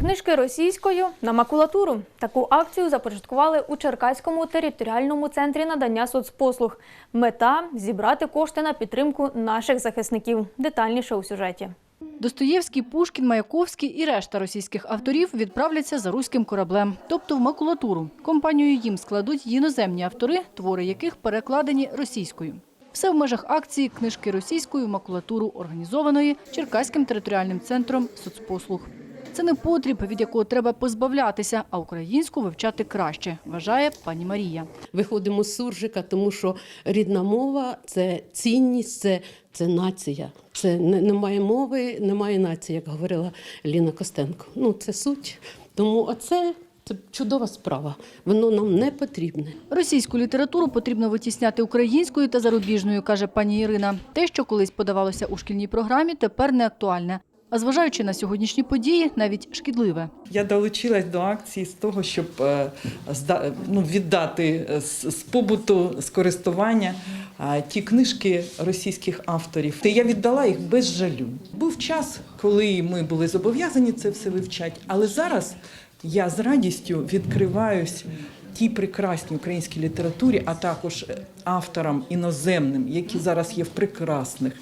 Книжки російською на макулатуру. Таку акцію започаткували у Черкаському територіальному центрі надання соцпослуг. Мета зібрати кошти на підтримку наших захисників. Детальніше у сюжеті. Достоєвський, Пушкін, Маяковський і решта російських авторів відправляться за руським кораблем, тобто в макулатуру. Компанію їм складуть іноземні автори, твори яких перекладені російською. Все в межах акції книжки російською макулатуру, організованої Черкаським територіальним центром соцпослуг. Це не потріб, від якого треба позбавлятися, а українську вивчати краще, вважає пані Марія. Виходимо з суржика, тому що рідна мова це цінність, це, це нація. Це немає мови, немає нації, як говорила Ліна Костенко. Ну, це суть. Тому оце це чудова справа. Воно нам не потрібне. Російську літературу потрібно витісняти українською та зарубіжною, каже пані Ірина. Те, що колись подавалося у шкільній програмі, тепер не актуальне. А зважаючи на сьогоднішні події, навіть шкідливе. Я долучилась до акції з того, щоб е, ну, віддати е, з побуту, з користування е, ті книжки російських авторів. Я віддала їх без жалю. Був час, коли ми були зобов'язані це все вивчати, але зараз я з радістю відкриваюсь тій прекрасній українській літературі, а також е, авторам іноземним, які зараз є в прекрасних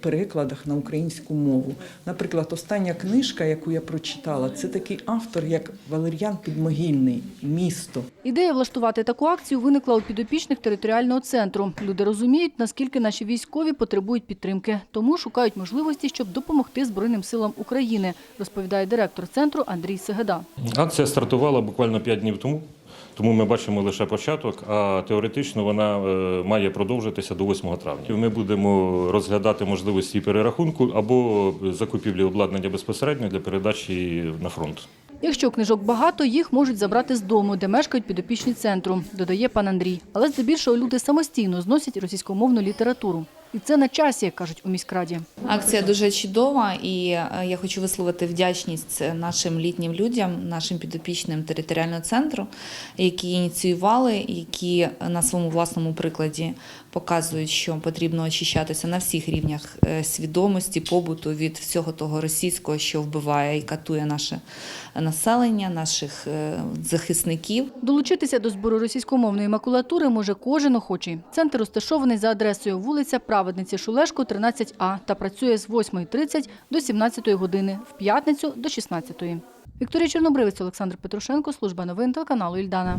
перекладах на українську мову. Наприклад, остання книжка, яку я прочитала, це такий автор, як Валер'ян Підмогильний Місто. Ідея влаштувати таку акцію виникла у підопічних територіального центру. Люди розуміють, наскільки наші військові потребують підтримки, тому шукають можливості, щоб допомогти Збройним силам України, розповідає директор центру Андрій Сегеда. Акція стартувала буквально 5 днів тому, тому ми бачимо лише початок, а теоретично вона е, має продовжитися до 8 травня. Ми будемо розглядати можливості перерахунку або закупівлі обладнання безпосередньо для передачі на фронт. Якщо книжок багато, їх можуть забрати з дому, де мешкають підопічні центру, додає пан Андрій. Але здебільшого люди самостійно зносять російськомовну літературу. І це на часі, кажуть у міськраді. Акція дуже чудова, і е, я хочу висловити вдячність нашим літнім людям, нашим підопічним територіального центру, які ініціювали, які на своєму власному прикладі показують, що потрібно очищатися на всіх рівнях е, свідомості, побуту від всього того російського, що вбиває і катує наше населення, наших е, захисників. Долучитися до збору російськомовної макулатури може кожен охочий. Центр розташований за адресою вулиця Праведниці Шулешко, 13А та працює з 8.30 до 17 години, в п'ятницю до 16. Вікторія Чорнобривець, Олександр Петрушенко, служба новин телеканалу Ільдана.